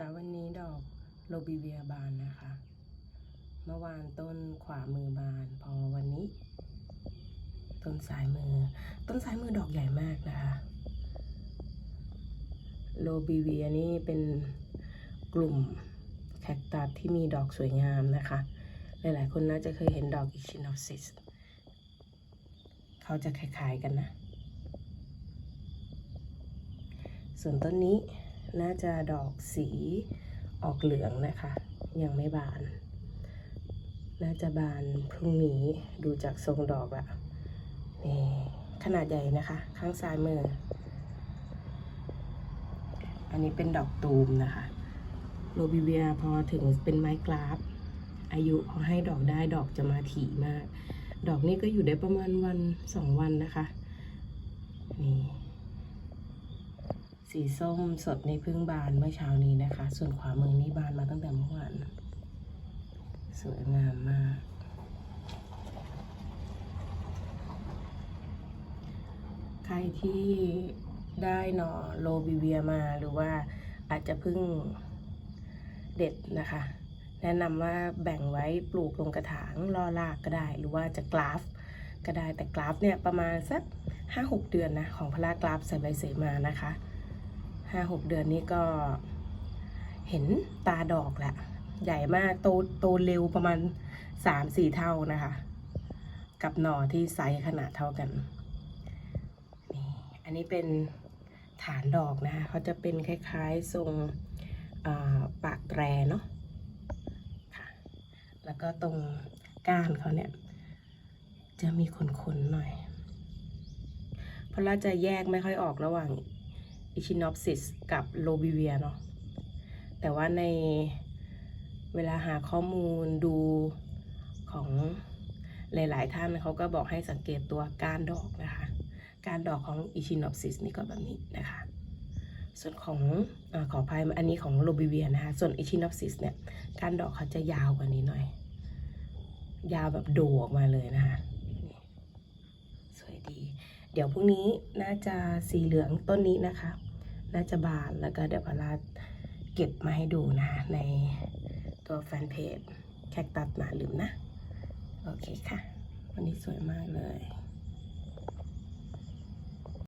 ช้าวันนี้ดอกโรบิเวียบานนะคะ เมื่อวานต้นขวามือบาน พอวันนี้ ต้นซ้ายมือ ต้นซ้ายมือดอกใหญ่มากนะคะโรบิเวียนี่เป็นกลุ่มแคคตัสที่มีดอกสวยงามนะคะ หลายๆ คนน่าจะเคยเห็นดอกอิชินอซิสเขาจะคล้ายๆกันนะ ส่วนต้นนี้ น่าจะดอกสีออกเหลืองนะคะ ยังไม่บาน น่าจะบานพรุ่งนี้ดูจากทรงดอกอะนี่ขนาดใหญ่นะคะ ข้างซ้ายมือ อันนี้เป็นดอกตูมนะคะ โรบิเวียพอถึงเป็นไม้กราฟ อายุพอให้ดอกได้ดอกจะมาถี่มาก ดอกนี้ก็อยู่ได้ประมาณวันสองวันนะคะ นี่ สีส้มสดในพึ่งบานเมื่อเช้านี้นะคะ ส่วนขวามือนี่บานมาตั้งแต่เมื่อวานสวยงามมากใครที่ได้หน่อโรบิเวียมาหรือว่าอาจจะเพิ่งเด็ดนะคะ แนะนำว่าแบ่งไว้ปลูกลงกระถางล่อรากก็ได้ หรือว่าจะกราฟก็ได้แต่กราฟเนี่ยประมาณสักห้าหกเดือนนะของพลากราฟใส่ใบเสมานะคะ ห้าหกเดือนนี้ก็เห็นตาดอกแหละ ใหญ่มากโตโตเร็วประมาณสามสี่เท่านะคะ กับหน่อที่ไซส์ขนาดเท่ากันนี่อันนี้เป็นฐานดอกนะคะเขาจะเป็นคล้ายๆทรงปากแตรเนาะค่ะแล้วก็ตรงก้านเขาเนี่ย จะมีขนๆหน่อย เพราะเราจะแยกไม่ค่อยออกระหว่าง อิชินอปซิสกับโลบิเวียเนาะแต่ว่าในเวลาหาข้อมูลดูของหลาย ๆ ท่านเขาก็บอกให้สังเกตตัวกานดอกนะคะ การดอกของอิชินอปซิสนี่ก็แบบนี้นะคะ ส่วนของอขออภัยอันนี้ของโลบิเวียนะคะ ส่วนอิชินอปซิสเนี่ย การดอกเขาจะยาวกว่านี้หน่อย ยาวแบบโดออกมาเลยนะคะสวยดี เดี๋ยวพรุ่งนี้น่าจะสีเหลืองต้นนี้นะคะ น่าจะบานแล้วก็เดี๋ยวพาราเก็บมาให้ดูนะในตัวแฟนเพจแคคตัสหนาลืมนะ โอเคค่ะ วันนี้สวยมากเลย